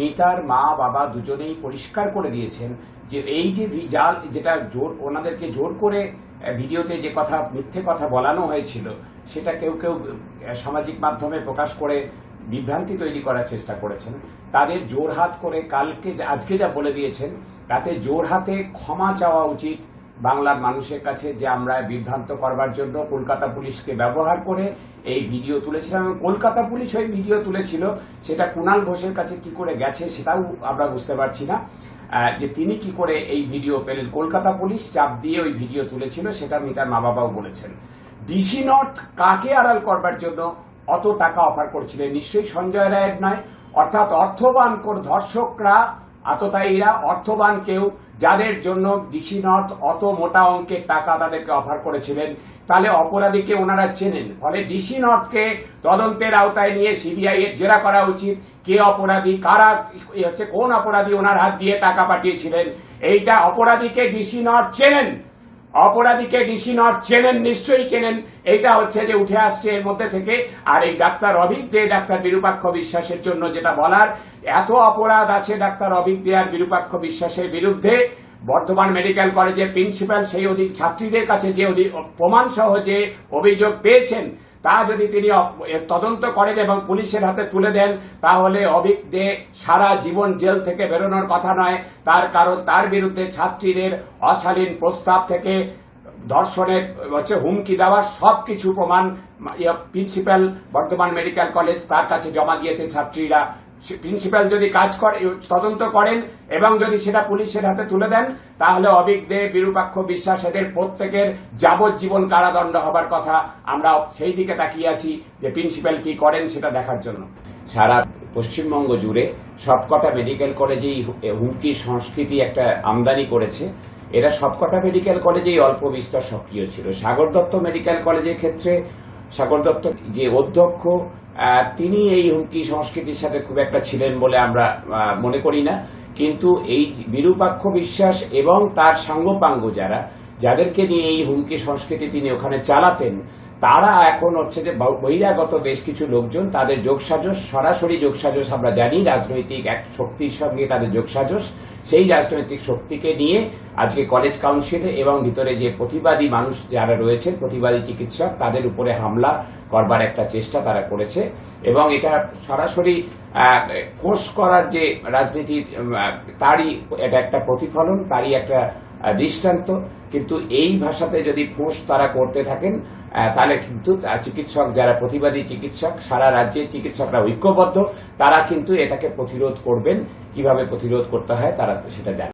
মিতার মা, বাবা দুজনেই পরিষ্কার করে দিয়েছেন যে এই যে জাল যেটা জোর ওনাদেরকে জোর করে ভিডিওতে যে কথা, মিথ্যে কথা বলানো হয়েছিল, সেটা কেউ কেউ সামাজিক মাধ্যমে প্রকাশ করে বিভ্রান্তি তৈরি করার চেষ্টা করেছেন। তাদের জোরহাত করে কালকে আজকে যা বলে দিয়েছেন, তাতে জোরহাতে ক্ষমা চাওয়া উচিত বাংলার মানুষের কাছে যে আমরা বিভ্রান্ত করবার জন্য কলকাতা পুলিশকে ব্যবহার করে এই ভিডিও তুলেছিলাম এবং কলকাতা পুলিশ ওই ভিডিও তুলেছিল, সেটা কুণাল ঘোষের কাছে কি করে গেছে সেটাও আমরা বুঝতে পারছি না। যে তিনি কি করে এই ভিডিও পেলেন কলকাতা পুলিশ চাপ দিয়ে ওই ভিডিও তুলেছিল, সেটা মিতার মা বাবাও বলেছেন। ডিসি নর্থ কাকে আড়াল করবার জন্য অত টাকা অফার করছিলেন নিশ্চয়ই সঞ্জয় রায়ের নয়। অর্থাৎ অর্থবান ধর্ষকরা আততায়ীরা অর্থবান কেউ যাদের জন্য ডিসি নর্থ অত মোটা অঙ্কের টাকা তাদেরকে অফার করেছিলেন, তাহলে অপরাধীকে ওনারা চেনেন। ফলে ডিসি নর্থকে তদন্তের আওতায় নিয়ে সিবিআই এর জেরা করা উচিত কে অপরাধী, কারা হচ্ছে কোন অপরাধী ওনার হাত দিয়ে টাকা পাঠিয়েছিলেন। এইটা অপরাধীকে ডিসি নর্থ চেনেন। অপরাধীকে ডিসি নট চেনেন, নিশ্চয়ই চেনেন। এটা হচ্ছে যে উঠে আসছে এর মধ্যে থেকে। আর এই ডাক্তার অভিক দে, ডাক্তার বিরূপাক্ষ বিশ্বাসের জন্য যেটা বলার, এত অপরাধ আছে ডাক্তার অভিক দে আর বিরূপাক্ষ বিশ্বাসের বিরুদ্ধে। বর্ধমান মেডিকেল কলেজের প্রিন্সিপাল, সেই অধিক ছাত্রীদের কাছে যে অধিক প্রমাণ সহ যে অভিযোগ পেয়েছেন তা যদি তিনি তদন্ত করেন এবং পুলিশের হাতে তুলে দেন, তাহলে অভিক দে সারা জীবন জেল থেকে বেরোনোর কথা নয়। তার কারণ তার বিরুদ্ধে ছাত্রীদের অশালীন প্রস্তাব থেকে ধর্ষণের, হচ্ছে হুমকি দেওয়া সবকিছু প্রমাণ প্রিন্সিপাল, বর্ধমান মেডিকেল কলেজ তার কাছে জমা দিয়েছে ছাত্রীরা। প্রিন্সিপাল যদি কাজ করে তদন্ত করেন এবং যদি সেটা পুলিশের হাতে তুলে দেন, তাহলে অবিক দে, বিরূপাক্ষ বিশ্বাস এদের প্রত্যেকের যাবজ্জীবন কারাদণ্ড হবার কথা আমরা সেই দিকে তাকিয়ে আছি যে প্রিন্সিপাল কি করেন সেটা দেখার জন্য। সারা পশ্চিমবঙ্গ জুড়ে সবকটা মেডিকেল কলেজেই হুমকি সংস্কৃতি একটা আমদানি করেছে। এরা সবকটা মেডিকেল কলেজেই অল্প বিস্তর সক্রিয় ছিল। সাগর দত্ত মেডিকেল কলেজের ক্ষেত্রে সাগর দত্ত যে অধ্যক্ষ তিনি এই হুমকি সংস্কৃতির সাথে খুব একটা ছিলেন বলে আমরা মনে করি না। কিন্তু এই বিরূপাক্ষ বিশ্বাস এবং তার সাঙ্গপাঙ্গ যারা, যাদেরকে নিয়ে এই হুমকি সংস্কৃতি তিনি ওখানে চালাতেন তারা এখন হচ্ছে যে বহিরাগত বেশ কিছু লোকজন, তাদের যোগসাজস সরাসরি যোগসাজস আমরা জানি, রাজনৈতিক এক শক্তির সঙ্গে তাদের যোগসাজস সেই রাজনৈতিক শক্তিকে নিয়ে আজকে কলেজ কাউন্সিলে এবং ভিতরে যে প্রতিবাদী মানুষ যারা রয়েছেন, প্রতিবাদী চিকিৎসক, তাদের উপরে হামলা করবার একটা চেষ্টা তারা করেছে। এবং এটা সরাসরি ফোর্স করার যে রাজনীতির তারই এটা একটা প্রতিফলন, তারই একটা দৃষ্টান্ত, কিন্তু এই ভাষাতে যদি ফোর্স তারা করতে থাকেন তাহলে কিন্তু চিকিৎসক যারা প্রতিবাদী চিকিৎসক, সারা রাজ্যে চিকিৎসকরা ঐক্যবদ্ধ, তারা কিন্তু এটাকে প্রতিরোধ করবেন। কীভাবে প্রতিরোধ করতে হয়, তারা সেটা জানেন